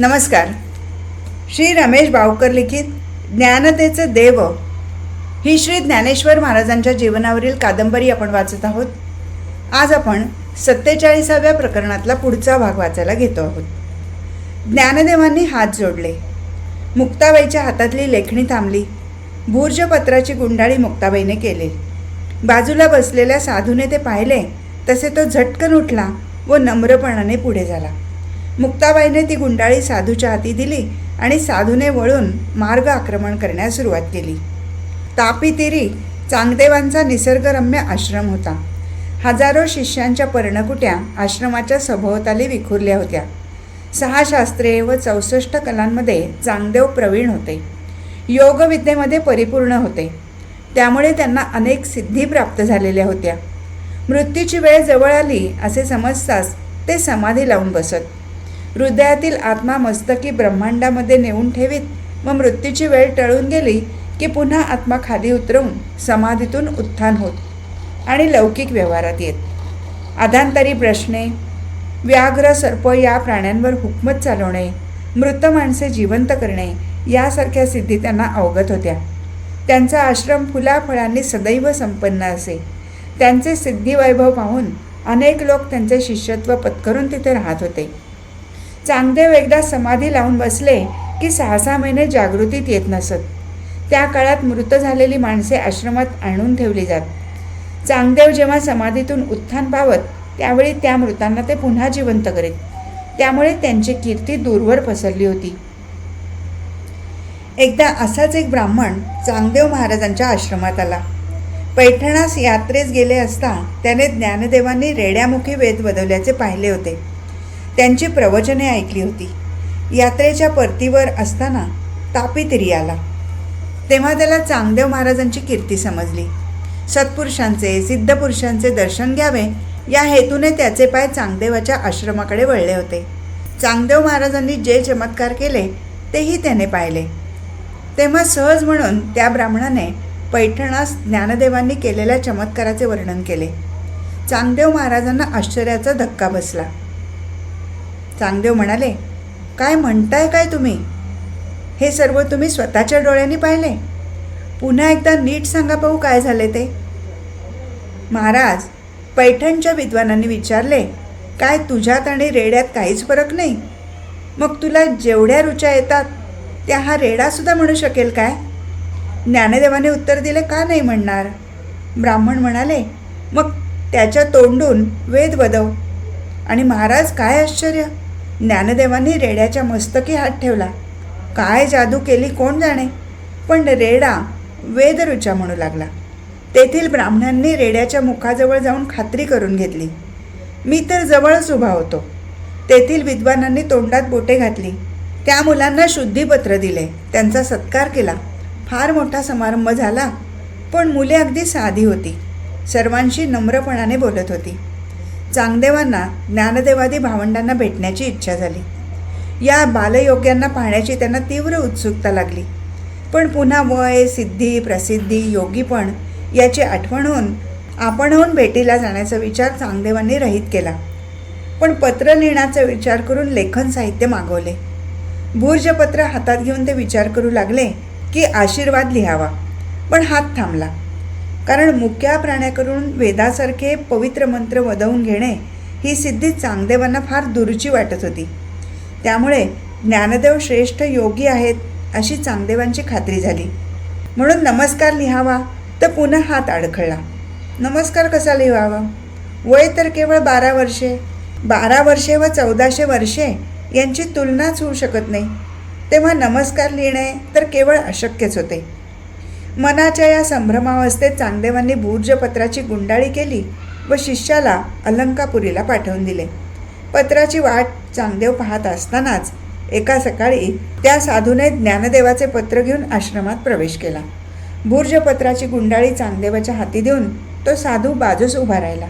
नमस्कार. श्री रमेश बावकर लिखित ज्ञानतेचे देव. ही श्री ज्ञानेश्वर महाराजांच्या जीवनावरील कादंबरी आपण वाचत आहोत. आज आपण सत्तेचाळीसाव्या प्रकरणातला पुढचा भाग वाचायला घेतो आहोत. ज्ञानदेवांनी हात जोडले. मुक्ताबाईच्या हातातली लेखणी थांबली. भूर्जपत्राची गुंडाळी मुक्ताबाईने केली. बाजूला बसलेल्या साधूने ते पाहिले तसे तो झटकन उठला व नम्रपणाने पुढे झाला. मुक्ताबाईने ती गुंडाळी साधूच्या हाती दिली आणि साधूने वळून मार्ग आक्रमण करण्यास सुरुवात केली. तापी तिरी चांगदेवांचा निसर्गरम्य आश्रम होता. हजारो शिष्यांच्या पर्णकुट्या आश्रमाच्या सभोवताली विखुरल्या होत्या. सहा शास्त्रे व चौसष्ट कलांमध्ये चांगदेव प्रवीण होते. योगविद्येमध्ये परिपूर्ण होते. त्यामुळे त्यांना अनेक सिद्धी प्राप्त झालेल्या होत्या. मृत्यूची वेळ जवळ आली असे समजताच ते समाधी लावून बसत. हृदयातील आत्मा मस्तकी ब्रह्मांडामध्ये नेऊन ठेवीत. व मृत्यूची वेळ टळून गेली की पुन्हा आत्मा खाली उतरवून समाधीतून उत्थान होत आणि लौकिक व्यवहारात येत. आधांतरी प्रश्ने व्याघ्र सर्प या प्राण्यांवर हुकमत चालवणे मृत माणसे जिवंत करणे यासारख्या सिद्धी त्यांना अवगत होत्या. त्यांचा आश्रम फुलाफळांनी सदैव संपन्न असे. त्यांचे सिद्धी वैभव पाहून अनेक लोक त्यांचे शिष्यत्व पत्करून तिथे राहत होते. चांगदेव एकदा समाधी लावून बसले की सहा सहा महिने जागृतीत येत नसत. त्या काळात मृत झालेली माणसे आश्रमात आणून ठेवली जात. चांगदेव जेव्हा समाधीतून उत्थान पावत त्यावेळी त्या मृतांना ते पुन्हा जिवंत करीत. त्यामुळे त्यांची कीर्ती दूरवर पसरली होती. एकदा असाच एक ब्राह्मण चांगदेव महाराजांच्या आश्रमात आला. पैठणास यात्रेस गेले असता त्याने ज्ञानदेवांनी रेड्यामुखी वेद बदवल्याचे पाहिले होते. त्यांची प्रवचने ऐकली होती. यात्रेच्या परतीवर असताना तापीतिरी आला तेव्हा त्याला चांगदेव महाराजांची कीर्ती समजली. सत्पुरुषांचे सिद्धपुरुषांचे दर्शन घ्यावे या हेतूने त्याचे पाय चांगदेवाच्या आश्रमाकडे वळले होते. चांगदेव महाराजांनी जे चमत्कार केले तेही त्याने पाहिले. तेव्हा सहज म्हणून त्या ब्राह्मणाने पैठणास ज्ञानदेवांनी केलेल्या चमत्काराचे वर्णन केले. चांगदेव महाराजांना आश्चर्याचा धक्का बसला. चांगदेव म्हणाले काय म्हणताय काय तुम्ही? हे सर्व तुम्ही स्वतःच्या डोळ्यांनी पाहिले. पुन्हा एकदा नीट सांगा पाहू काय झाले ते. महाराज पैठणच्या विद्वानांनी विचारले काय तुझ्यात आणि रेड्यात काहीच फरक नाही? मग तुला जेवढ्या रुचा येतात त्या हा रेडासुद्धा म्हणू शकेल काय? ज्ञानदेवाने उत्तर दिले का नाही म्हणणार? ब्राह्मण म्हणाले मग त्याच्या तोंडून वेद बदव आणि महाराज काय आश्चर्य! ज्ञानदेवांनी रेड्याच्या मस्तकी हात ठेवला. काय जादू केली कोण जाणे? पण रेडा वेदरुचा म्हणू लागला. तेथील ब्राह्मणांनी रेड्याच्या मुखाजवळ जाऊन खात्री करून घेतली. मी तर जवळच उभा होतो. तेथील विद्वानांनी तोंडात बोटे घातली. त्या मुलांना शुद्धीपत्र दिले. त्यांचा सत्कार केला. फार मोठा समारंभ झाला. पण मुले अगदी साधी होती. सर्वांशी नम्रपणाने बोलत होती. चांगदेवांना ज्ञानदेवादी भावंडांना भेटण्याची इच्छा झाली. या बालयोग्यांना पाहण्याची त्यांना तीव्र उत्सुकता लागली. पण पुन्हा वय सिद्धी प्रसिद्धी योगीपण याची आठवण होऊन आपणहून भेटीला जाण्याचा विचार चांगदेवांनी रहित केला. पण पत्र लिहिण्याचा विचार करून लेखन साहित्य मागवले. भूर्जपत्र हातात घेऊन ते विचार करू लागले की आशीर्वाद लिहावा. पण हात थांबला. कारण मुक्या प्राण्याकडून वेदासारखे पवित्र मंत्र वदवून घेणे ही सिद्धी चांगदेवांना फार दुरुची वाटत होती. त्यामुळे ज्ञानदेव श्रेष्ठ योगी आहेत अशी चांगदेवांची खात्री झाली. म्हणून नमस्कार लिहावा तर पुन्हा हात अडखळला. नमस्कार कसा लिहावा? वय तर केवळ बारा वर्षे. बारा वर्षे व चौदाशे वर्षे यांची तुलनाच होऊ शकत नाही. तेव्हा नमस्कार लिहिणे तर केवळ अशक्यच होते. मनाच्या या संभ्रमावस्थेत चांगदेवांनी भूर्जपत्राची गुंडाळी केली व शिष्याला अलंकापुरीला पाठवून दिले. पत्राची वाट चांगदेव पाहत असतानाच एका सकाळी त्या साधूने ज्ञानदेवाचे पत्र घेऊन आश्रमात प्रवेश केला. भूर्जपत्राची गुंडाळी चांगदेवाच्या हाती देऊन तो साधू बाजूस उभा राहिला.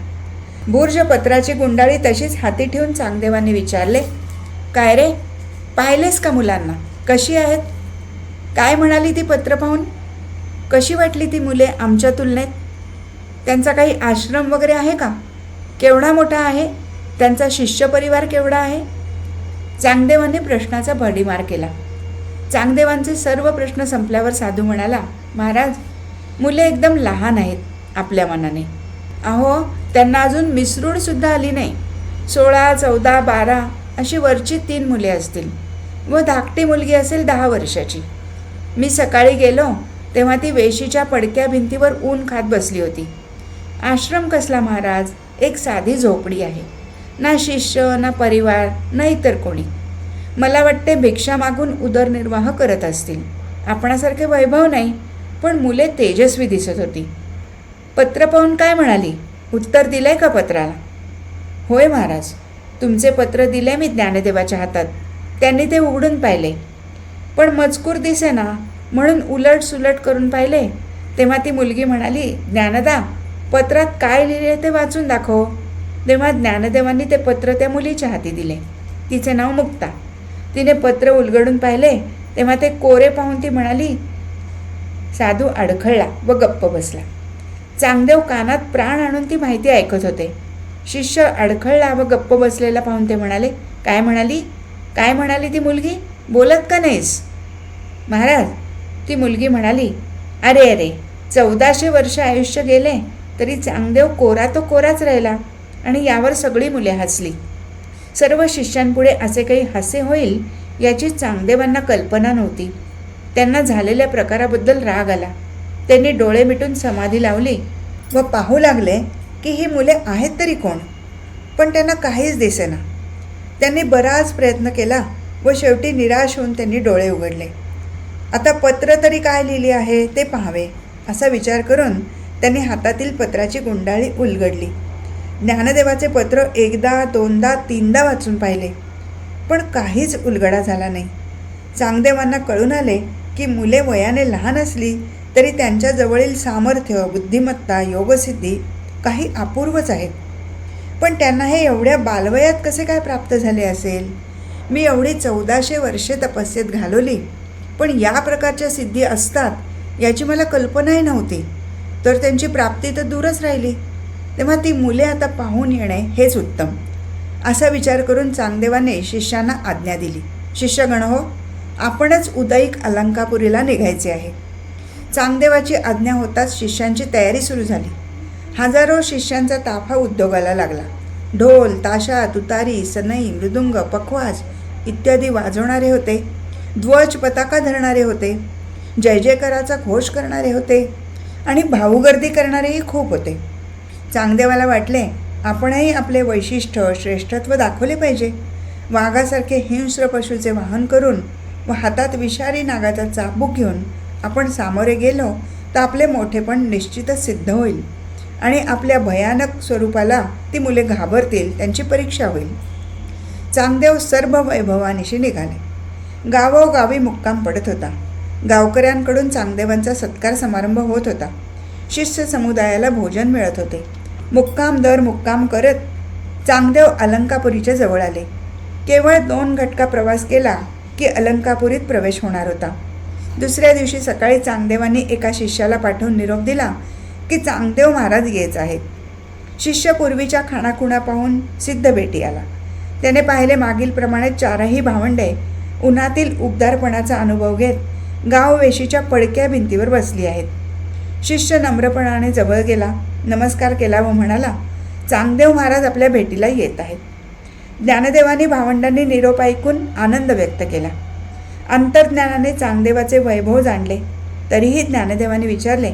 भूर्जपत्राची गुंडाळी तशीच हाती ठेवून चांगदेवांनी विचारले काय रे पाहिलेस का मुलांना? कशी आहेत? काय म्हणाली ती पत्र पाहून? कशी वाटली ती मुले आमच्या तुलनेत? त्यांचा काही आश्रम वगैरे आहे का? केवढा मोठा आहे? त्यांचा शिष्य परिवार केवढा आहे? चांगदेवांनी प्रश्नाचा भडीमार केला. चांगदेवांचे सर्व प्रश्न संपल्यावर साधू म्हणाला महाराज मुले एकदम लहान आहेत आपल्या मनाने. अहो त्यांना अजून मिसरूडसुद्धा आली नाही. सोळा चौदा बारा अशी वरची तीन मुले असतील व धाकटी मुलगी असेल दहा वर्षाची. मी सकाळी गेलो तेव्हा ती वेशीच्या पडक्या भिंतीवर ऊन खात बसली होती. आश्रम कसला महाराज? एक साधी झोपडी आहे. ना शिष्य ना परिवार ना इतर कोणी. मला वाटते भिक्षा मागून उदरनिर्वाह करत असतील. आपणासारखे वैभव नाही पण मुले तेजस्वी दिसत होती. पत्र पाहून काय म्हणाली? उत्तर दिलंय का पत्राला? होय महाराज तुमचे पत्र दिले मी ज्ञानदेवाच्या हातात. त्यांनी ते उघडून पाहिले. पण मजकूर दिसे ना म्हणून उलट सुलट करून पाहिले. तेव्हा ती मुलगी म्हणाली ज्ञानदा पत्रात काय लिहिले ते वाचून दाखव. तेव्हा ज्ञानदेवांनी ते पत्र त्या मुलीच्या हाती दिले. तिचे नाव मुक्ता. तिने पत्र उलगडून पाहिले. तेव्हा ते कोरे पाहून ती म्हणाली साधू अडखळला व गप्प बसला. चांगदेव कानात प्राण आणून ती माहिती ऐकत होते. शिष्य अडखळला व गप्प बसलेला पाहून ते म्हणाले काय म्हणाली? काय म्हणाली ती मुलगी? बोलत का नाहीस? महाराज ती मुलगी म्हणाली अरे अरे चौदाशे वर्ष आयुष्य गेले तरी चांगदेव कोरा तो कोराच राहिला आणि यावर सगळी मुले हसली. सर्व शिष्यांपुढे असे काही हसे होईल याची चांगदेवांना कल्पना नव्हती. त्यांना झालेल्या प्रकाराबद्दल राग आला. त्यांनी डोळे मिटून समाधी लावली व पाहू लागले की ही मुले आहेत तरी कोण? पण त्यांना काहीच दिसेना. त्यांनी बराच प्रयत्न केला व शेवटी निराश होऊन त्यांनी डोळे उघडले. आता पत्र तरी काय लिहिली आहे ते पाहावे असा विचार करून त्यांनी हातातील पत्राची गुंडाळी उलगडली. ज्ञानदेवाचे पत्र एकदा दोनदा तीनदा वाचून पाहिले. पण काहीच उलगडा झाला नाही. चांगदेवांना कळून आले की मुले वयाने लहान असली तरी त्यांच्याजवळील सामर्थ्य बुद्धिमत्ता योगसिद्धी काही अपूर्वच आहेत. पण त्यांना हे एवढ्या बालवयात कसे काय प्राप्त झाले असेल? मी एवढी चौदाशे वर्षे तपस्येत घालवली पण या प्रकारच्या सिद्धी असतात याची मला कल्पनाही नव्हती. तर त्यांची प्राप्ती तर दूरच राहिली. तेव्हा ती मुले आता पाहून येणे हेच उत्तम. असा विचार करून चांगदेवाने शिष्यांना आज्ञा दिली. शिष्यगण हो आपणच उदयिक अलंकापुरीला निघायचे आहे. चांगदेवाची आज्ञा होताच शिष्यांची तयारी सुरू झाली. हजारो शिष्यांचा ताफा उद्योगाला लागला. ढोल ताशा तुतारी सनई मृदुंग पखवाज इत्यादी वाजवणारे होते. ध्वज पताका धरणारे होते. जय जयकाराचा घोष करणारे होते आणि भाऊगर्दी करणारेही खूप होते. चांगदेवाला वाटले आपणही आपले वैशिष्ट्य श्रेष्ठत्व दाखवले पाहिजे. वाघासारखे हिंस्र पशूचे वाहन करून व हातात विषारी नागाचा चाबूक घेऊन आपण सामोरे गेलो तर आपले मोठेपण निश्चितच सिद्ध होईल आणि आपल्या भयानक स्वरूपाला ती मुले घाबरतील त्यांची परीक्षा होईल. चांगदेव सर्व वैभवानिशी निघाले. गावोगावी मुक्काम पडत होता. गावकऱ्यांकडून चांगदेवांचा सत्कार समारंभ होत होता. शिष्य समुदायाला भोजन मिळत होते. मुक्काम दर मुक्काम करत चांगदेव अलंकापुरीच्या जवळ आले. केवळ दोन घटका प्रवास केला की अलंकापुरीत प्रवेश होणार होता. दुसऱ्या दिवशी सकाळी चांगदेवांनी एका शिष्याला पाठवून निरोप दिला की चांगदेव महाराज येत आहेत. शिष्य पूर्वीच्या खाणाखुणा पाहून सिद्ध भेटी आला. त्याने पाहिले मागीलप्रमाणे चारही भावंडे उन्हातील उबदारपणाचा अनुभव घेत गाव वेशीच्या पडक्या भिंतीवर बसली आहेत. शिष्य नम्रपणाने जवळ गेला नमस्कार केला व म्हणाला चांगदेव महाराज आपल्या भेटीला येत आहेत. ज्ञानदेवानी भावंडांनी निरोप ऐकून आनंद व्यक्त केला. अंतर्ज्ञानाने चांगदेवाचे वैभव जाणले. तरीही ज्ञानदेवाने विचारले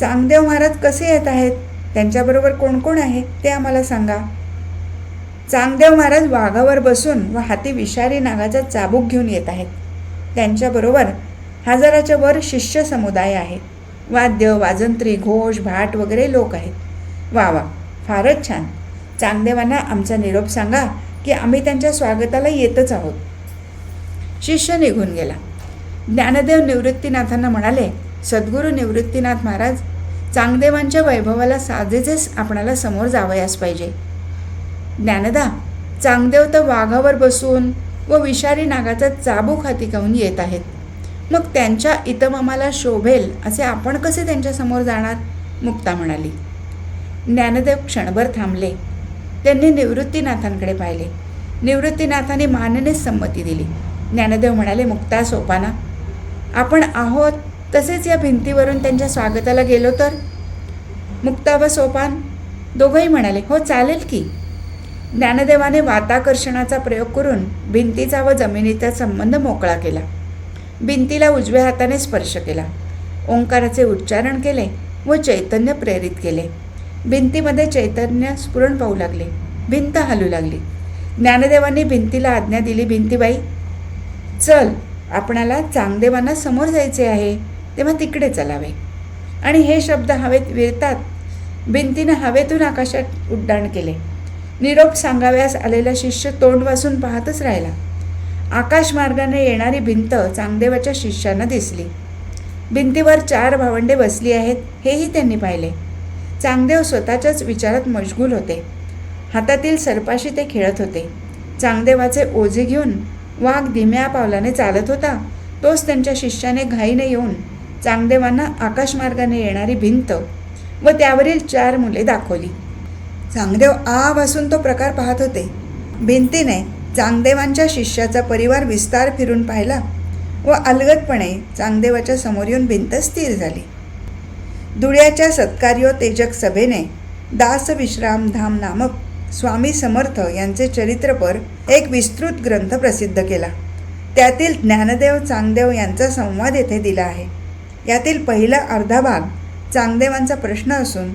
चांगदेव महाराज कसे येत आहेत? त्यांच्याबरोबर कोण कोण आहे? ते आम्हाला सांगा. चांगदेव महाराज वाघावर बसून व हाती विषारी नागाचा चाबूक घेऊन येत आहेत. त्यांच्याबरोबर हजाराच्या वर शिष्य समुदाय आहे. वाद्य वाजंत्री घोष भाट वगैरे लोक आहेत. वा वा फारच छान. चांगदेवांना आमचा निरोप सांगा की आम्ही त्यांच्या स्वागताला येतच आहोत. शिष्य निघून गेला. ज्ञानदेव निवृत्तीनाथांना म्हणाले सद्गुरू निवृत्तीनाथ महाराज चांगदेवांच्या वैभवाला साजेचेच आपणाला समोर जावयास पाहिजे. ज्ञानदा चांगदेव तर वाघावर बसून व विषारी नागाचा चाबूक हाती खाऊन येत आहेत. मग त्यांच्या इतममाला शोभेल असे आपण कसे त्यांच्यासमोर जाणार? मुक्ता म्हणाली. ज्ञानदेव क्षणभर थांबले. त्यांनी निवृत्तीनाथांकडे पाहिले. निवृत्तीनाथाने माननेच संमती दिली. ज्ञानदेव म्हणाले मुक्ता सोपाना आपण आहोत तसेच या भिंतीवरून त्यांच्या स्वागताला गेलो तर? मुक्ता व सोपान दोघंही म्हणाले हो चालेल की. ज्ञानदेवाने वाताकर्षणाचा प्रयोग करून भिंतीचा व जमिनीचा संबंध मोकळा केला. भिंतीला उजव्या हाताने स्पर्श केला. ओंकाराचे उच्चारण केले व चैतन्य प्रेरित केले. भिंतीमध्ये चैतन्य स्फुरण पाहू लागले. भिंत हलू लागली. ज्ञानदेवांनी भिंतीला आज्ञा दिली भिंतीबाई चल आपणाला चांगदेवांना समोर जायचे आहे तेव्हा तिकडे चलावे. आणि हे शब्द हवेत विरतात. भिंतीनं हवेतून आकाशात उड्डाण केले. निरोप सांगाव्यास आलेला शिष्य तोंड वासून पाहतच राहिला. आकाशमार्गाने येणारी भिंत चांगदेवाच्या शिष्यांना दिसली. भिंतीवर चार भावंडे बसली आहेत हेही त्यांनी पाहिले. चांगदेव स्वतःच्याच विचारात मशगूल होते. हातातील सर्पाशी ते खेळत होते. चांगदेवाचे ओझे घेऊन वाघ धीम्या पावलाने चालत होता तोच त्यांच्या शिष्याने घाईने येऊन चांगदेवांना आकाशमार्गाने येणारी भिंत व त्यावरील चार मुले दाखवली. चांगदेव आ वासून तो प्रकार पाहत होते. भिंतीने चांगदेवांच्या शिष्याचा परिवार विस्तार फिरून पाहिला व अलगदपणे चांगदेवाच्या समोर येऊन भिंत स्थिर झाली. धुळ्याच्या सत्कार्यो तेजक सभेने दास विश्राम धाम नामक स्वामी समर्थ यांचे चरित्रपर एक विस्तृत ग्रंथ प्रसिद्ध केला. त्यातील ज्ञानदेव चांगदेव यांचा संवाद येथे दिला आहे. यातील पहिला अर्धा भाग चांगदेवांचा प्रश्न असून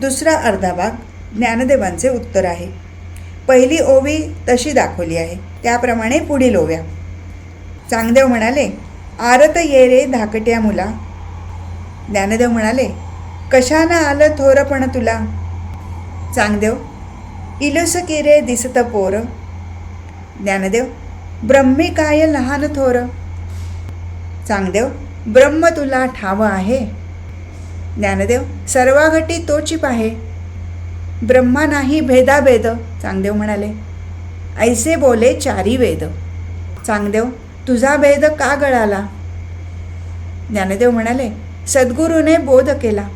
दुसरा अर्धा भाग ज्ञानदेवांचे उत्तर आहे. पहिली ओवी तशी दाखवली आहे. त्याप्रमाणे पुढील ओव्या. चांगदेव म्हणाले आरत ये रे धाकट्या मुला. ज्ञानदेव म्हणाले कशानं आलं थोरपण तुला? चांगदेव इलुस की रे दिसत पोर. ज्ञानदेव ब्रह्मी काय लहान थोर? चांगदेव ब्रह्म तुला ठाव आहे. ज्ञानदेव सर्वाघटी तोची पाहे ब्रह्मा नाही भेदाभेद. चांगदेव म्हणाले ऐसे बोले चारी वेद. चांगदेव तुझा भेद का गळाला? ज्ञानदेव म्हणाले सद्गुरूने बोध केला.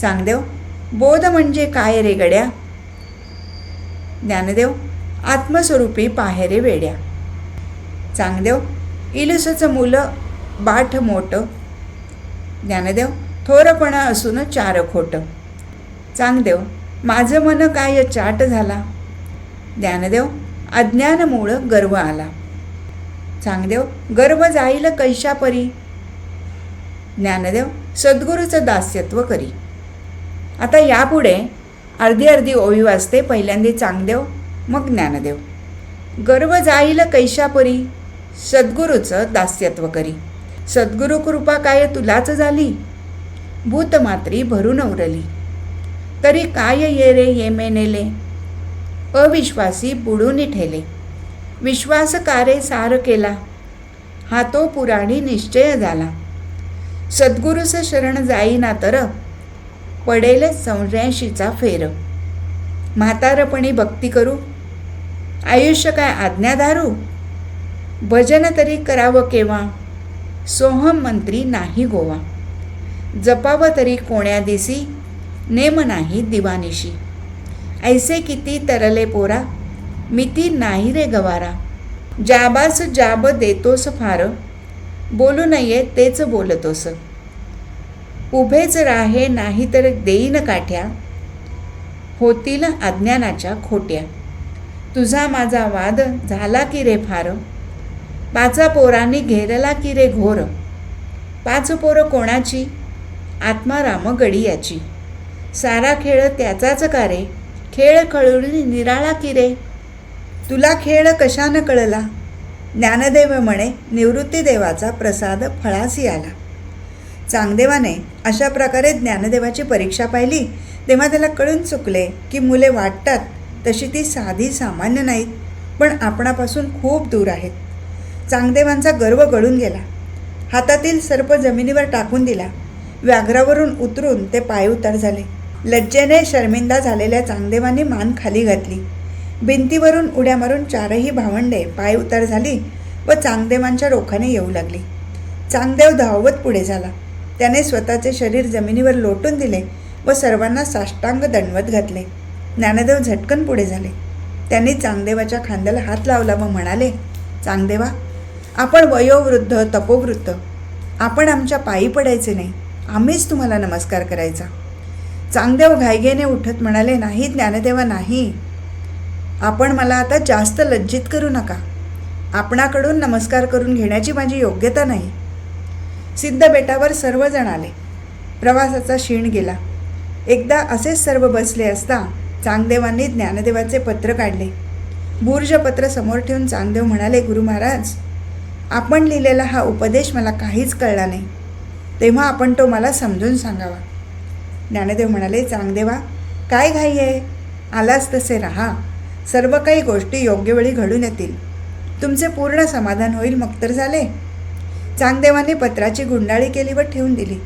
चांगदेव बोध म्हणजे काय रे गड्या? ज्ञानदेव आत्मस्वरूपी पाहेरे वेड्या. चांगदेव इलुसचं मुलं बाठ मोठं ज्ञानदेव थोरपणा असून चार खोटं. चांगदेव माझं मन काय चाट झाला? ज्ञानदेव अज्ञानमुळं गर्व आला. चांगदेव गर्व जाईल कैशापरी? ज्ञानदेव सद्गुरूचं दास्यत्व करी. आता यापुढे अर्धी अर्धी ओवी वाजते पहिल्यांदा चांगदेव मग ज्ञानदेव. गर्व जाईल कैशापरी? सद्गुरूचं दास्यत्व करी. सद्गुरू कृपा काय तुलाच झाली? भूतमात्री भरून उरली. तरी काय ये रे ये मेनेले? अविश्वासी बुडून ठेले विश्वास कारे सार केला. हा तो पुराणी निश्चय झाला. सद्गुरूस शरण जाईना तर पडेल चौऱ्याऐंशीचा फेर. म्हातारपणी भक्ती करू. आयुष्य काय आज्ञाधारू भजन तरी करावं केव्हा? सोहम मंत्री नाही गोवा. जपावं तरी कोण्या दिसी नेम नाही दिवानिशी. ऐसे किती तरले पोरा? मिती नाही रे गवारा. जाबास जाब देतोस फार. बोलू नये तेच बोलतोस. उभेच राहे नाही तर देईन काठ्या. होतील अज्ञानाच्या खोट्या. तुझा माझा वाद झाला की रे फार. पाचा पोरांनी घेरला की रे घोर. पाच पोरं कोणाची? आत्माराम गडियाची. सारा खेळ त्याचाच का रे? खेळ खळून निराळा की रे? तुला खेळ कशानं कळला? ज्ञानदेव म्हणे निवृत्तीदेवाचा प्रसाद फळासी आला. चांगदेवाने अशा प्रकारे ज्ञानदेवाची परीक्षा पाहिली. तेव्हा त्याला कळून चुकले की मुले वाटतात तशी ती साधी सामान्य नाहीत पण आपणापासून खूप दूर आहेत. चांगदेवांचा गर्व गळून गेला. हातातील सर्प जमिनीवर टाकून दिला. व्याघ्रावरून उतरून ते पाय उतार झाले. लज्जेने शर्मिंदा झालेल्या चांगदेवांनी मान खाली घातली. भिंतीवरून उड्या मारून चारही भावंडे पाय उतार झाली व चांगदेवांच्या रोखाने येऊ लागली. चांगदेव धावत पुढे झाला. त्याने स्वतःचे शरीर जमिनीवर लोटून दिले व सर्वांना साष्टांग दंडवत घातले. ज्ञानदेव झटकन पुढे झाले. त्यांनी चांगदेवाच्या खांद्याला हात लावला व म्हणाले चांगदेवा आपण वयोवृद्ध तपोवृद्ध. आपण आमच्या पायी पडायचे नाही. आम्हीच तुम्हाला नमस्कार करायचा. चांगदेव घाईघेने उठत म्हणाले नाही ज्ञानदेवा नाही. आपण मला आता जास्त लज्जित करू नका. आपणाकडून नमस्कार करून घेण्याची माझी योग्यता नाही. सिद्ध बेटावर सर्वजण आले. प्रवासाचा क्षीण गेला. एकदा असेच सर्व बसले असता चांगदेवांनी ज्ञानदेवाचे पत्र काढले. बुर्ज पत्र समोर ठेवून चांगदेव म्हणाले गुरु महाराज आपण लिहिलेला हा उपदेश मला काहीच कळला नाही. तेव्हा आपण तो मला समजून सांगावा. ज्ञानदेव म्हणाले चांगदेवा काय घाई आहे? आलाच तसे राहा. सर्व काही गोष्टी योग्य वेळी घडून येतील. तुमचे पूर्ण समाधान होईल मग तर झाले. चांगदेवाने पत्राची गुंडाळी केली व ठेवून दिली.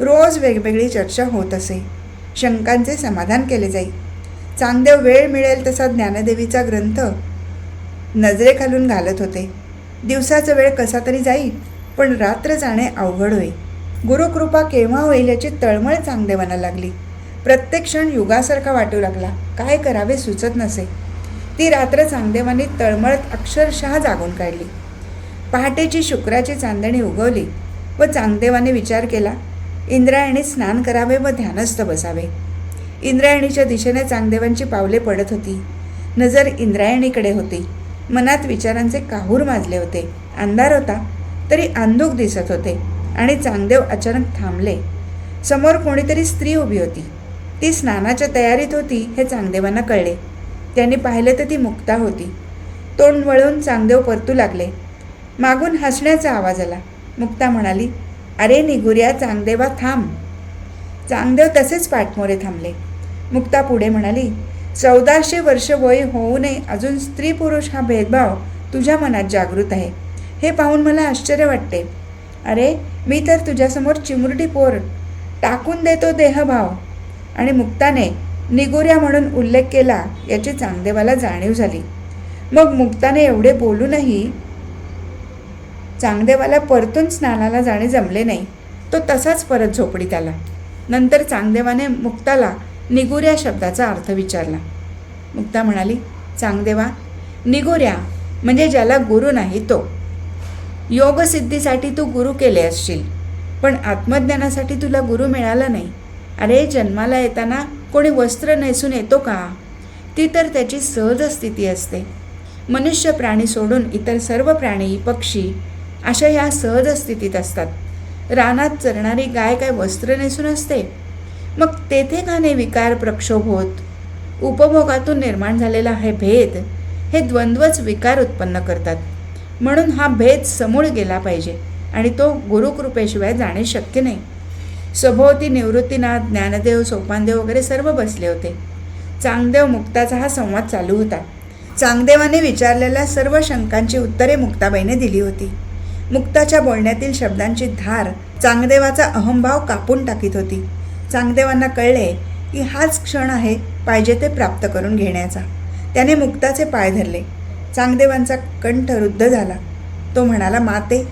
रोज वेगवेगळी चर्चा होत असे. शंकांचे समाधान केले जाई. चांगदेव वेळ मिळेल तसा ज्ञानदेवीचा ग्रंथ नजरेखालून घालत होते. दिवसाचा वेळ कसा तरी जाईल पण रात्र जाणे अवघड होई. गुरुकृपा केव्हा होईल याची तळमळ चांगदेवांना लागली. प्रत्येक क्षण युगासारखा वाटू लागला. काय करावे सुचत नसे. ती रात्र चांगदेवांनी तळमळत अक्षरशः जागून काढली. पहाटेची शुक्राची चांदणी उगवली व चांगदेवाने विचार केला इंद्रायणी स्नान करावे व ध्यानस्थ बसावे. इंद्रायणीच्या दिशेने चांगदेवांची पावले पडत होती. नजर इंद्रायणीकडे होती. मनात विचारांचे काहूर माजले होते. अंधार होता तरी अंधुक दिसत होते. आणि चांगदेव अचानक थांबले. समोर कोणीतरी स्त्री उभी होती. ती स्नानाच्या तयारीत होती हे चांगदेवांना कळले. त्यांनी पाहिलं तर ती मुक्ता होती. तोंड वळून चांगदेव परतू लागले. मागून हसण्याचा आवाज आला. मुक्ता म्हणाली अरे निगुर्या चांगदेवा थांब. चांगदेव तसेच पाठमोरे थांबले. मुक्ता पुढे म्हणाली चौदाशे वर्ष वय होऊ नये. अजून स्त्री पुरुष हा भेदभाव तुझ्या मनात जागृत आहे. हे पाहून मला आश्चर्य वाटते. अरे मी तर तुझ्यासमोर चिमुरडी पोर टाकून देतो देहभाव. आणि मुक्ताने निगोऱ्या म्हणून उल्लेख केला याची चांगदेवाला जाणीव झाली. मग मुक्ताने एवढे बोलूनही चांगदेवाला परतून स्नानाला जाणे जमले नाही. तो तसाच परत झोपडीत आला. नंतर चांगदेवाने मुक्ताला निगोऱ्या शब्दाचा अर्थ विचारला. मुक्ता म्हणाली चांगदेवा निगोऱ्या म्हणजे ज्याला गुरु नाही तो. योगसिद्धीसाठी तू गुरु केले असशील पण आत्मज्ञानासाठी तुला गुरु मिळाला नाही. अरे जन्माला येताना कोणी वस्त्र नेसून येतो का? ती तर त्याची सहज स्थिती असते. मनुष्य प्राणी सोडून इतर सर्व प्राणी पक्षी अशा या सहज स्थितीत असतात. रानात चरणारी गाय काय वस्त्र नेसून असते? मग तेथे का नाही विकार प्रक्षोभ होत? उपभोगातून निर्माण झालेला हे भेद हे द्वंद्वच विकार उत्पन्न करतात. म्हणून हा भेद समूळ गेला पाहिजे आणि तो गुरुकृपेशिवाय जाणे शक्य नाही. सभोवती निवृत्तीनाथ ज्ञानदेव सोपानदेव वगैरे सर्व बसले होते. चांगदेव मुक्ताचा हा संवाद चालू होता. चांगदेवाने विचारलेल्या सर्व शंकांची उत्तरे मुक्ताबाईने दिली होती. मुक्ताच्या बोलण्यातील शब्दांची धार चांगदेवाचा अहंभाव कापून टाकीत होती. चांगदेवांना कळले की हाच क्षण आहे पाहिजे ते प्राप्त करून घेण्याचा. त्याने मुक्ताचे पाय धरले. चांगदेवांचा कंठ रुद्ध झाला. तो म्हणाला माते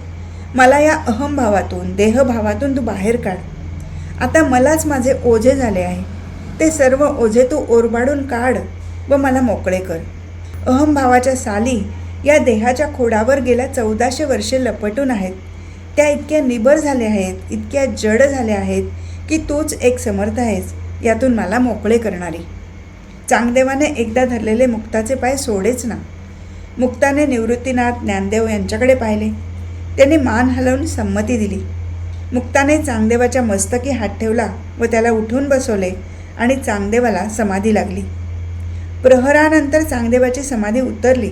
मला या अहमभावातून देहभावातून तू बाहेर काढ. आता मलाच माझे ओझे झाले आहे. ते सर्व ओझे तू ओरबाडून काढ व मला मोकळे कर. अहमभावाच्या साली या देहाच्या खोडावर गेल्या चौदाशे वर्षे लपटून आहेत. त्या इतक्या निबर झाल्या आहेत इतक्या जड झाल्या आहेत की तूच एक समर्थ आहेस यातून मला मोकळे करणारी. चांगदेवाने एकदा धरलेले मुक्ताचे पाय सोडेच ना. मुक्ताने निवृत्तीनाथ ज्ञानदेव यांच्याकडे पाहिले. त्यांनी मान हलवून संमती दिली. मुक्ताने चांगदेवाच्या मस्तकी हात ठेवला व त्याला उठून बसवले आणि चांगदेवाला समाधी लागली. प्रहरानंतर चांगदेवाची समाधी उतरली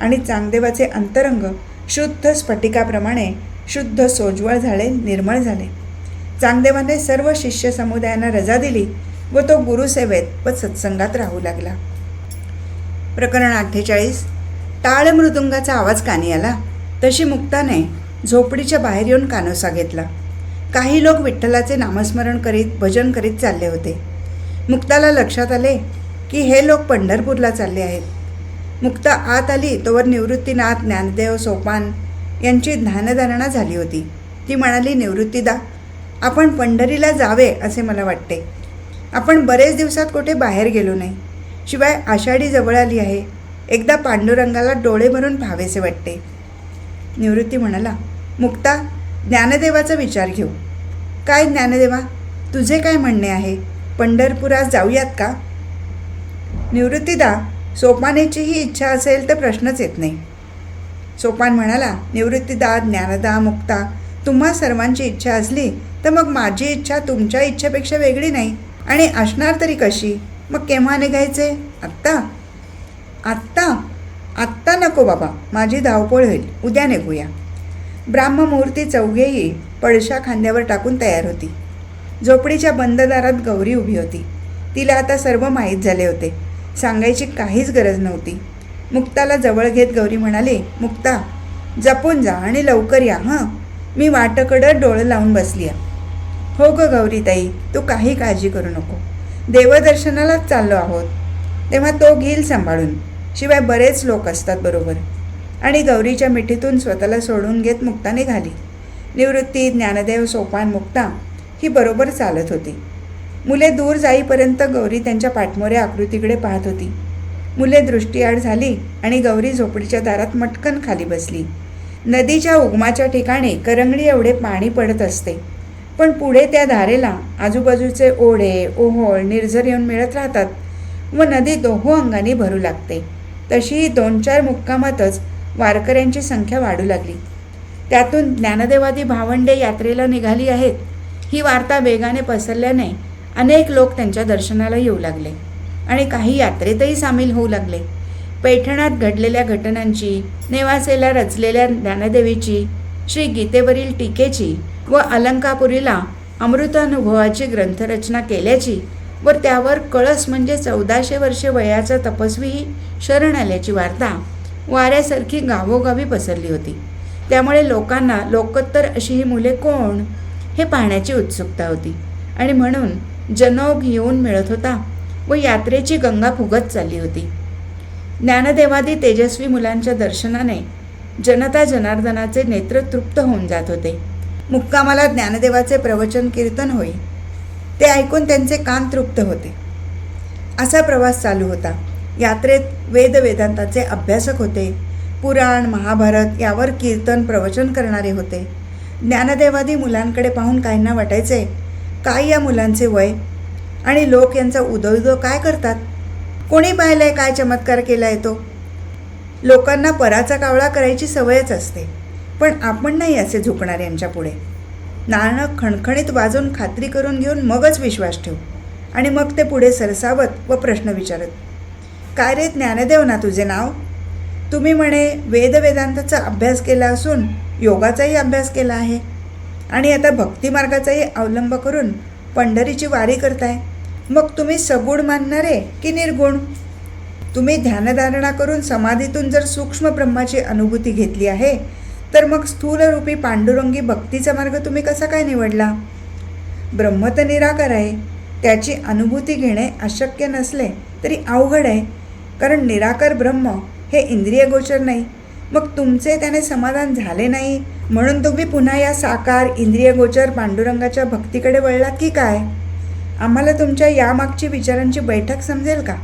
आणि चांगदेवाचे अंतरंग शुद्ध स्फटिकाप्रमाणे शुद्ध सोज्वळ झाले निर्मळ झाले. चांगदेवाने सर्व शिष्य समुदायांना रजा दिली व तो गुरुसेवेत व सत्संगात राहू लागला. प्रकरण अठ्ठेचाळीस टाळ मृदुंगाचा आवाज कानी आला. तशी मुक्ताने झोपडीच्या बाहेर येऊन कानोसा घेतला. काही लोक विठ्ठलाचे नामस्मरण करीत भजन करीत चालले होते. मुक्ताला लक्षात आले की हे लोक पंढरपूरला चालले आहेत. मुक्ता आत आली तोवर निवृत्तीनाथ ज्ञानदेव सोपान यांची ध्यानधारणा झाली होती. ती म्हणाली निवृत्तीदा आपण पंढरीला जावे असे मला वाटते. आपण बरेच दिवसात कुठे बाहेर गेलो नाही. शिवाय आषाढी जवळ आली आहे. एकदा पांडुरंगाला डोळे भरून पाहावेसे वाटते. निवृत्ती म्हणाला मुक्ता ज्ञानदेवाचा विचार घेऊ. काय ज्ञानदेवा? तुझे काय म्हणणे आहे? पंढरपुरात जाऊयात का? निवृत्तीदा सोपानेचीही इच्छा असेल तर प्रश्नच येत नाही. सोपान म्हणाला निवृत्तीदा ज्ञानदा मुक्ता तुम्हा सर्वांची इच्छा असली तर मग माझी इच्छा तुमच्या इच्छेपेक्षा वेगळी नाही. आणि असणार तरी कशी? मग केव्हा निघायचे? आत्ता? आत्ता आत्ता नको बाबा माझी धावपळ होईल उद्या निघूया. ब्राह्ममूर्ती चौघेही पळशा खांद्यावर टाकून तयार होती. झोपडीच्या बंद दारात गौरी उभी होती. तिला आता सर्व माहीत झाले होते. सांगायची काहीच गरज नव्हती. मुक्ताला जवळ घेत गौरी म्हणाले मुक्ता जपून जा आणि लवकर या हां? मी वाटकडं डोळं लावून बसली आहे हो ग गौरीताई तू काही काळजी करू नको. देवदर्शनालाच चाललो आहोत. तेव्हा तो घेईल सांभाळून. शिवाय बरेच लोक असतात बरोबर. आणि गौरीच्या मिठीतून स्वतःला सोडून घेत मुक्ता निघाली निवृत्ती ज्ञानदेव सोपान मुक्ता ही बरोबर चालत होती. मुले दूर जाईपर्यंत गौरी त्यांच्या पाठमोऱ्या आकृतीकडे पाहत होती. मुले दृष्टीआड झाली आणि गौरी झोपडीच्या दारात मटकन खाली बसली. नदीच्या उगमाच्या ठिकाणी करंगडी एवढे पाणी पडत असते. पण पुढे त्या धारेला आजूबाजूचे ओढे ओहोळ निर्झर येऊन मिळत राहतात व नदी दोहो अंगाने भरू लागते. तशीही दोन चार मुक्कामातच वारकऱ्यांची संख्या वाढू लागली. त्यातून ज्ञानदेवादी भावंडे यात्रेला निघाली आहेत. ही वार्ता वेगाने पसरल्याने अनेक लोक त्यांच्या दर्शनाला येऊ लागले आणि काही यात्रेतही सामील होऊ लागले. पैठणात घडलेल्या घटनांची नेवासेला रचलेल्या ज्ञानदेवीची श्री गीतेवरील टीकेची व अलंकापुरीला अमृतानुभवाची ग्रंथरचना केल्याची व त्यावर कळस म्हणजे चौदाशे वर्षे वयाचा तपस्वीही शरण आल्याची वार्ता वाऱ्यासारखी गावोगावी पसरली होती. त्यामुळे लोकांना लोकोत्तर अशी ही मुले कोण? हे पाहण्याची उत्सुकता होती. आणि म्हणून जनोग येऊन मिळत होता व यात्रेची गंगा फुगत चालली होती. ज्ञानदेवादी तेजस्वी मुलांच्या दर्शनाने जनता जनार्दनाचे नेत्र तृप्त होऊन जात होते. मुक्कामाला ज्ञानदेवाचे प्रवचन कीर्तन होई ते ऐकून त्यांचे कान तृप्त होते. असा प्रवास चालू होता. यात्रेत वेद वेदांताचे अभ्यासक होते. पुराण महाभारत यावर कीर्तन प्रवचन करणारे होते. ज्ञानदेवादी मुलांकडे पाहून काहींना वाटायचे काय या मुलांचे वय? आणि लोक यांचा उदोउदो काय करतात? कोणी पाहिलंय काय चमत्कार केला आहे तो? लोकांना पराचा कावळा करायची सवयच असते पण आपण नाही असे झुकणार यांच्या पुढे नाणं खणखणीत वाजून खात्री करून घेऊन मगच विश्वास ठेव. आणि मग ते पुढे सरसावत व प्रश्न विचारत काय रे ज्ञानदेव ना तुझे नाव? तुम्ही म्हणे वेदवेदांताचा अभ्यास केला असून योगाचाही अभ्यास केला आहे. आणि आता भक्तिमार्गाचाही अवलंब करून पंढरीची वारी करताय. मग तुम्ही सगुण मानणारे की निर्गुण? तुम्ही ध्यानधारणा करून समाधीतून जर सूक्ष्म ब्रह्माची अनुभूती घेतली आहे तर मग स्थूलरूपी पांडुरंगी भक्तीचा मार्ग तुम्ही कसा काय निवडला? ब्रह्म तर निराकार आहे. त्याची अनुभूती घेणे अशक्य नसले तरी अवघड आहे. कारण निराकार ब्रह्म हे इंद्रिय गोचर नाही. मग तुमचे त्याने समाधान झाले नाही? म्हणून तुम्ही पुन्हा या साकार इंद्रिय गोचर पांडुरंगाच्या भक्तीकडे वळलात की काय? आम्हाला तुमच्या यामागची विचारांची बैठक समजेल का?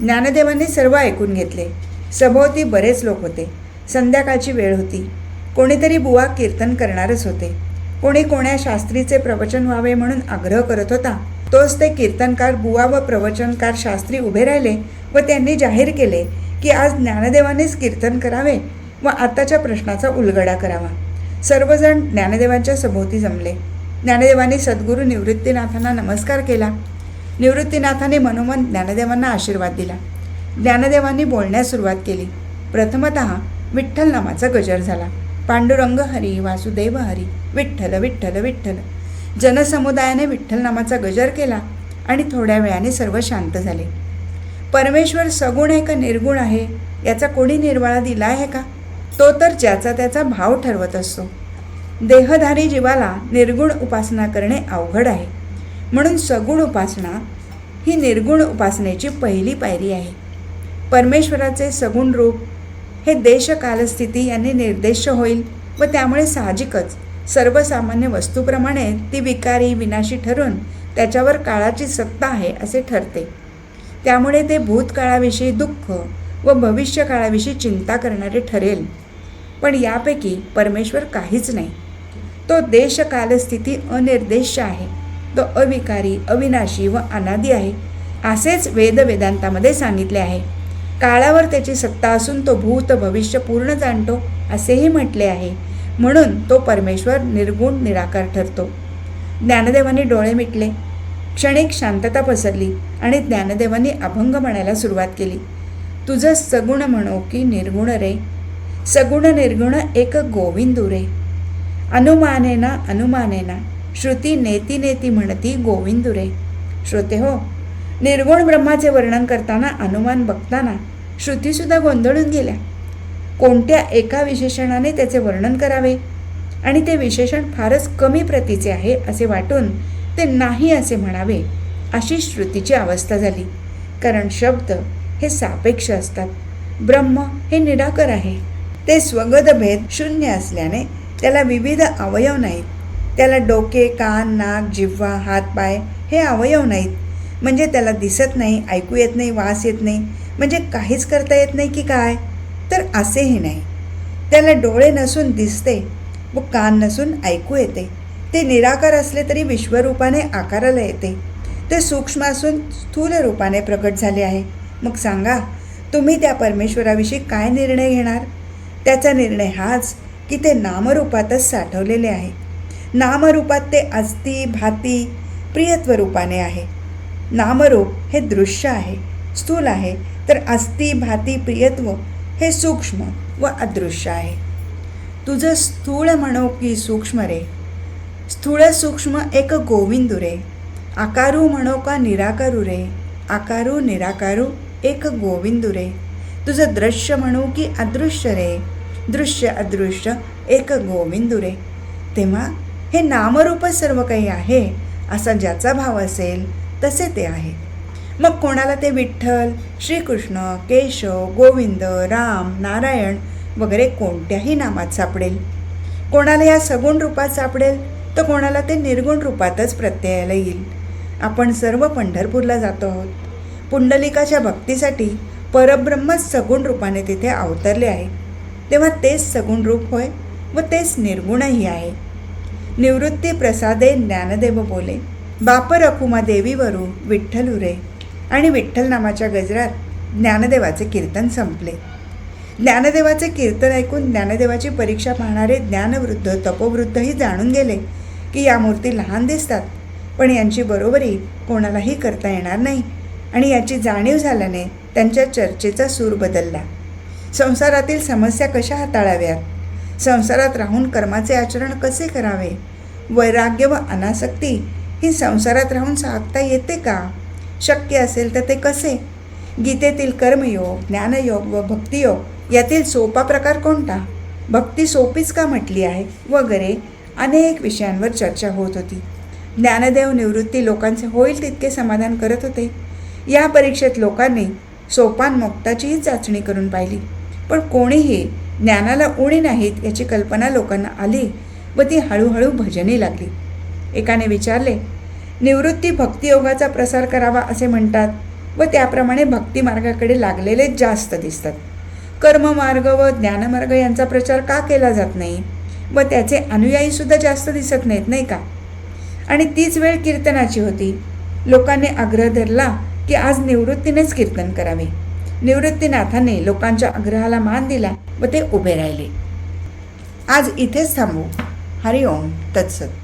ज्ञानदेवांनी सर्व ऐकून घेतले. सभोवती बरेच लोक होते. संध्याकाळची वेळ होती. कोणीतरी बुवा कीर्तन करणारच होते. कोणी कोण्या शास्त्रीचे प्रवचन व्हावे म्हणून आग्रह करत होता. तोच ते कीर्तनकार बुवा व प्रवचनकार शास्त्री उभे राहिले व त्यांनी जाहीर केले की आज ज्ञानदेवानेच कीर्तन करावे व आताच्या प्रश्नाचा उलगडा करावा. सर्वजण ज्ञानदेवांच्या सभोवती जमले. ज्ञानदेवांनी सद्गुरू निवृत्तीनाथांना नमस्कार केला. निवृत्तीनाथाने मनोमन ज्ञानदेवांना आशीर्वाद दिला. ज्ञानदेवांनी बोलण्यास सुरुवात केली. प्रथमत विठ्ठल नामाचा गजर झाला. पांडुरंग हरी वासुदेव हरी विठ्ठल विठ्ठल विठ्ठल. जनसमुदायाने विठ्ठल नामाचा गजर केला आणि थोड्या वेळाने सर्व शांत झाले. परमेश्वर सगुण आहे का निर्गुण आहे याचा कोणी निर्वाळा दिला आहे का? तो तर ज्याचा त्याचा भाव ठरवत असतो. देहधारी जीवाला निर्गुण उपासना करणे अवघड आहे. म्हणून सगुण उपासना ही निर्गुण उपासनेची पहिली पायरी आहे. परमेश्वराचे सगुण रूप हे देशकालस्थिती यांनी निर्देश होईल व त्यामुळे साहजिकच सर्वसामान्य वस्तूप्रमाणे ती विकारी विनाशी ठरून त्याच्यावर काळाची सत्ता आहे असे ठरते. त्यामुळे ते भूतकाळाविषयी दुःख व भविष्यकाळाविषयी चिंता करणारे ठरेल. पण यापैकी परमेश्वर काहीच नाही. तो देशकालस्थिती अनिर्देश आहे. तो अविकारी अविनाशी व अनादी आहे असेच वेद वेदांतामध्ये सांगितले आहे. काळावर त्याची सत्ता असून तो भूत भविष्य पूर्ण जाणतो असेही म्हटले आहे. म्हणून तो परमेश्वर निर्गुण निराकार ठरतो. ज्ञानदेवांनी डोळे मिटले. क्षणिक शांतता पसरली आणि ज्ञानदेवांनी अभंग म्हणायला सुरुवात केली. तुझं सगुण म्हणो की निर्गुण रे. सगुण निर्गुण एक गोविंदू रे. अनुमानेना अनुमानेना. श्रुती नेती नेती म्हणती गोविंदू रे. श्रोते हो निर्गुण ब्रह्माचे वर्णन करताना अनुमान बघताना श्रुतीसुद्धा गोंधळून गेल्या. कोणत्या एका विशेषणाने त्याचे वर्णन करावे? आणि ते विशेषण फारच कमी प्रतीचे आहे असे वाटून ते नाही असे म्हणावे अशी श्रुतीची अवस्था झाली. कारण शब्द हे सापेक्ष असतात. ब्रह्म हे निराकर आहे. ते स्वगत भेद शून्य असल्याने त्याला विविध अवयव नाहीत. त्याला डोके कान नाक जिव्हा हात पाय हे अवयव नाहीत. म्हणजे त्याला दिसत नाही ऐकू येत नाही वास येत नाही. म्हणजे काहीच करता येत नाही की काय? तर असेही नाही. त्याला डोळे नसून दिसते व कान नसून ऐकू येते. ते निराकार असले तरी विश्वरूपाने आकाराला येते. ते सूक्ष्म असून स्थूल रूपाने प्रकट झाले आहे. मग सांगा तुम्ही त्या परमेश्वराविषयी काय निर्णय घेणार? त्याचा निर्णय हाच की ते नामरूपातच साठवलेले आहे. नामरूपात ते अस्ति भाती प्रियत्व रूपाने आहे. नामरूप हे दृश्य आहे स्थूल आहे तर अस्ति भाती प्रियत्व हे सूक्ष्म व अदृश्य आहे. तुझं स्थूळ म्हणो की सूक्ष्म रे. स्थूळ सूक्ष्म एक गोविंदू रे. आकारू म्हणो का निराकारू रे. आकारू निराकारू एक गोविंदू रे. तुझं दृश्य म्हणू की अदृश्य रे. दृश्य अदृश्य एक गोविंदू रे. तेव्हा हे नामरूप सर्व काही आहे. असा ज्याचा भाव असेल तसे ते आहे मग कोणाला ते विठ्ठल श्रीकृष्ण केशव गोविंद राम नारायण वगैरे कोणत्याही नामात सापडेल. कोणाला या सगुण रूपात सापडेल तर कोणाला ते निर्गुण रूपातच प्रत्ययाला येईल. आपण सर्व पंढरपूरला जातो आहोत. पुंडलिकाच्या भक्तीसाठी परब्रह्मच सगुण रूपाने तिथे अवतरले आहे. तेव्हा तेच सगुण रूप होय व तेच निर्गुणही आहे. निवृत्ती प्रसादे ज्ञानदेव बोले बाप रखुमा देवीवरू विठ्ठल उरे आणि विठ्ठल नामाच्या गजरात ज्ञानदेवाचे कीर्तन संपले. ज्ञानदेवाचे कीर्तन ऐकून ज्ञानदेवाची परीक्षा पाहणारे ज्ञानवृद्ध तपोवृद्धही जाणून गेले की या मूर्ती लहान दिसतात पण यांची बरोबरी कोणालाही करता येणार नाही आणि याची जाणीव झाल्याने त्यांच्या चर्चेचा सूर बदलला. संसारातील समस्या कशा हाताळाव्यात? संसारात राहून कर्माचे आचरण कसे करावे? वैराग्य व अनासक्ती ही संसारात राहून साधता येते का? शक्य असेल तर ते कसे? गीतेतील कर्मयोग ज्ञानयोग व भक्तियोग यातील सोपा प्रकार कोणता? भक्ती सोपीच का म्हटली आहे? वगैरे अनेक विषयांवर चर्चा होत होती. ज्ञानदेव निवृत्ती लोकांचे होईल तितके समाधान करत होते. या परीक्षेत लोकांनी सोपान मुक्ताचीही चाचणी करून पाहिली. पण कोणीही ज्ञानाला उणी नाहीत याची कल्पना लोकांना आली व ती हळूहळू भजनी लागली. एकाने विचारले निवृत्ती भक्तियोगाचा प्रसार करावा असे म्हणतात व त्याप्रमाणे भक्तिमार्गाकडे लागलेले जास्त दिसतात. कर्ममार्ग व ज्ञानमार्ग यांचा प्रचार का केला जात नाही व त्याचे अनुयायीसुद्धा जास्त दिसत नाहीत नाही का? आणि तीच वेळ कीर्तनाची होती. लोकांनी आग्रह धरला की आज निवृत्तीनेच कीर्तन करावे. निवृत्तीनाथाने लोकांच्या आग्रहाला मान दिला व ते उभे राहिले. आज इथेच थांबू. हरिओम. तत्सत.